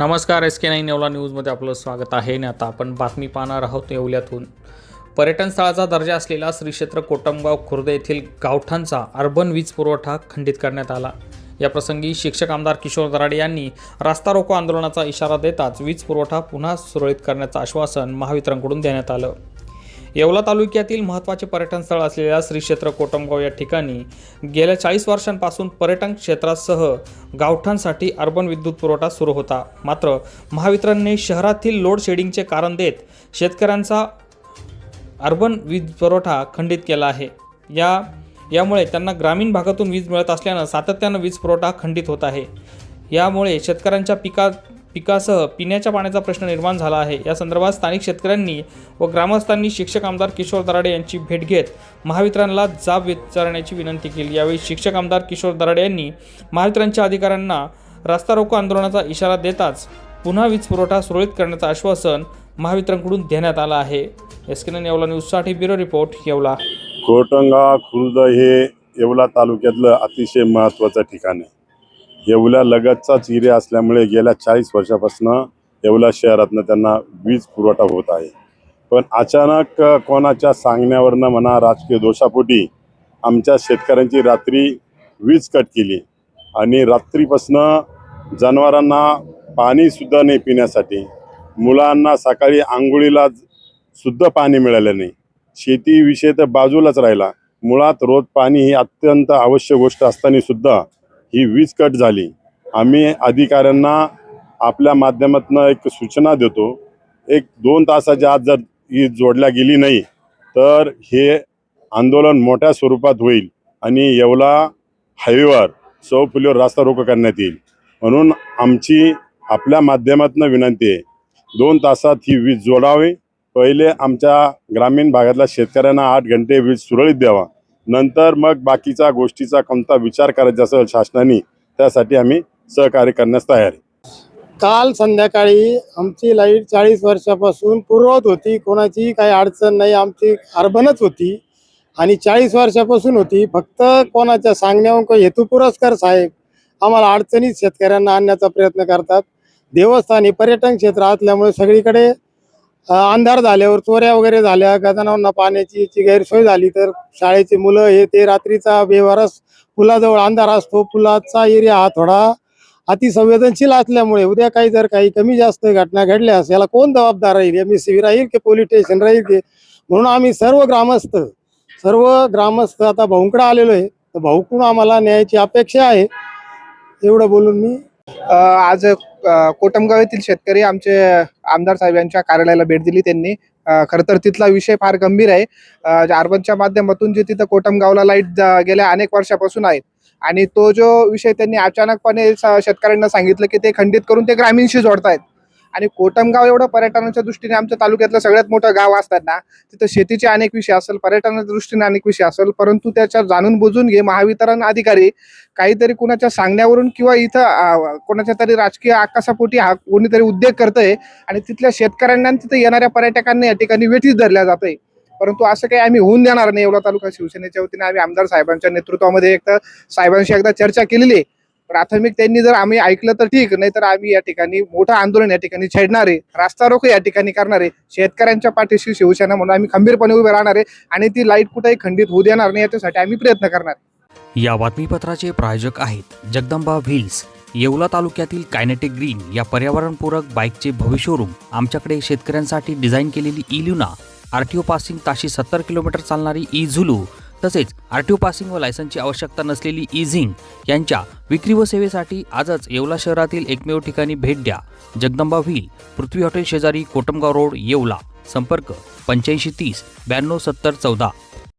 नमस्कार S K nine Yeola न्यूजमध्ये आपलं स्वागत आहे. आणि आता आपण बातमी पाहणार आहोत येवल्यातून. पर्यटन स्थळाचा दर्जा असलेला श्री क्षेत्र कोटमगाव खुर्द येथील गावठांचा अर्बन वीज पुरवठा खंडित करण्यात आला. या प्रसंगी शिक्षक आमदार किशोर दराडे यांनी रास्ता रोको आंदोलनाचा इशारा देताच वीज पुरवठा पुन्हा सुरळीत करण्याचं आश्वासन महावितरणकडून देण्यात आलं. येवला तालुक्यातील महत्त्वाचे पर्यटन स्थळ असलेल्या श्री क्षेत्र कोटमगाव या ठिकाणी गेल्या चाळीस वर्षांपासून पर्यटन क्षेत्रासह गावठांसाठी अर्बन विद्युत पुरवठा सुरू होता. मात्र महावितरणने शहरातील लोड शेडिंगचे कारण देत शेतकऱ्यांचा अर्बन वीज पुरवठा खंडित केला आहे. या यामुळे त्यांना ग्रामीण भागातून वीज मिळत असल्यानं सातत्यानं वीज पुरवठा खंडित होत आहे. यामुळे शेतकऱ्यांच्या पिका पिकासह पिण्याच्या पाण्याचा प्रश्न निर्माण झाला आहे. या संदर्भात स्थानिक शेतकऱ्यांनी व ग्रामस्थांनी शिक्षक आमदार किशोर दराडे यांची भेट घेत महावितरणला जाब विचारण्याची विनंती केली. यावेळी शिक्षक आमदार किशोर दराडे यांनी महावितरणच्या अधिकाऱ्यांना रास्ता रोको आंदोलनाचा इशारा देताच पुन्हा वीज पुरवठा सुरळीत करण्याचं आश्वासन महावितरणकडून देण्यात आलं आहे. एस के येवला न्यूजसाठी ब्युरो रिपोर्ट येवला. कोटंगा खुर्द हे येवला तालुक्यातलं अतिशय महत्त्वाचं ठिकाण आहे. येवला लगतचाच एरिया असल्यामुळे गेल्या चाळीस वर्षापासून येवला शहरातनं त्यांना वीज पुरवठा होत आहे. पण अचानक कोणाच्या सांगण्यावरनं म्हणा राजकीय दोषापोटी आमच्या शेतकऱ्यांची रात्री वीज कट केली आणि रात्रीपासनं जनावरांना पाणीसुद्धा नाही पिण्यासाठी मुलांना सकाळी आंघोळीला सुद्धा पाणी मिळालं नाही. शेतीविषय तर बाजूलाच राहिला. मुळात रोज पाणी ही अत्यंत आवश्यक गोष्ट असताना सुद्धा ही वीज कट झाली. आम्ही अधिकाऱ्यांना आपल्या माध्यमातून एक सूचना देतो. एक दोन तासाच्या आत जर ही जोडल्या गेली नाही तर हे आंदोलन मोठ्या स्वरूपात होईल आणि येवला हायवेवर सौ फुलीवर रास्ता रोको करण्यात येईल. म्हणून आमची आपल्या माध्यमातून विनंती आहे दोन तासात ही वीज जोडावी. पहिले आमच्या ग्रामीण भागातल्या शेतकऱ्यांना आठ घंटे वीज सुरळीत द्यावा. नंतर मग बाकीच्या गोष्टीचा कोणता विचार करायचा असेल शासनाने त्यासाठी आम्ही सहकार्य करण्यास तयार आहे. काल संध्याकाळी आमची लाइट चाळीस वर्षापासून पुरवत होती कोणाची काही अडचण नाही आमची अर्बनच होती. आणि चाळीस वर्षापासून होती फक्त कोणाच्या सांगण्यावर काही हेतू पुरस्कार साहेब आम्हाला अडचणीत शेतकऱ्यांना आणण्याचा प्रयत्न करतात. देवस्थान हे पर्यटन क्षेत्र असल्यामुळे सगळीकडे अंधार झाल्यावर चोऱ्या वगैरे झाल्या गजानांना पाण्याची गैरसोय झाली तर शाळेची मुलं हे ते रात्रीचा व्यवहारच पुलाजवळ अंधार असतो पुलाचा एरिया हा थोडा अतिसंवेदनशील असल्यामुळे उद्या काही जर काही कमी जास्त घटना घडल्यास याला कोण जबाबदार राहील? एम एस सी राहील की पोलीस स्टेशन राहील की? म्हणून आम्ही सर्व ग्रामस्थ सर्व ग्रामस्थ आता भाऊंकडा आलेलो आहे. तर भाऊकडून आम्हाला न्यायाची अपेक्षा आहे. एवढं बोलून मी अ, आज कोटमगाव येथील शेतकरी आमचे आमदार साहेब यांच्या कार्यालयाला भेट दिली त्यांनी. खरं तर तिथला विषय फार गंभीर आहे. अर्बनच्या माध्यमातून जे तिथं कोटमगावला लाइट गेल्या अनेक वर्षापासून आहेत. आणि तो जो विषय त्यांनी अचानकपणे स- शेतकऱ्यांना सांगितलं की ते खंडित करून ते ग्रामीणशी जोडतायत. आणि कोटमगाव एवढं पर्यटनाच्या दृष्टीने आमच्या तालुक्यातलं सगळ्यात मोठं गाव असताना तिथं शेतीचे अनेक विषय असेल पर्यटनाच्या दृष्टीने अनेक विषय असेल परंतु त्याच्या जाणून बुजून घे महावितरण अधिकारी काहीतरी कुणाच्या सांगण्यावरून किंवा इथं कोणाच्या तरी राजकीय आकाशापोटी हा कोणीतरी उद्योग करतंय आणि तिथल्या शेतकऱ्यांना तिथं येणाऱ्या पर्यटकांना या ठिकाणी वेठीच धरल्या जाते परंतु असं काही आम्ही होऊन देणार नाही. एवढा तालुका शिवसेनेच्या वतीने आम्ही आमदार साहेबांच्या नेतृत्वामध्ये एकदा साहेबांशी एकदा चर्चा केलेली आहे. प्राथमिक त्यांनी जर आम्ही ऐकलं तर ठीक नाही तर आम्ही या ठिकाणी मोठं आंदोलन या ठिकाणी छेडणारे रास्ता रोख या ठिकाणी करणारे शेतकऱ्यांच्या पाठीशी शिवसेना म्हणून आम्ही खंबीरपणे उभे राहणार आहे आणि ती लाइट कुठेही खंडित होऊ देणार नाही याच्यासाठी आम्ही प्रयत्न करणार. या बातमीपत्राचे प्रायोजक आहेत जगदंबा व्हील्स येवला तालुक्यातील कायनेटिक ग्रीन या पर्यावरणपूरक बाईकचे भविष्यरूम आमच्याकडे शेतकऱ्यांसाठी डिझाईन केलेली E Luna R T O passing ताशी सत्तर किलोमीटर चालणारी ई झुलू तसेच आर टी ओ पासिंग व लायसनची आवश्यकता नसलेली इझिंग यांच्या विक्री व सेवेसाठी आजच येवला शहरातील एकमेव ठिकाणी भेट द्या. जगदंबा व्हील पृथ्वी हॉटेल शेजारी कोटमगाव रोड येवला. संपर्क पंच्याऐंशी तीस ब्याण्णव सत्तर चौदा.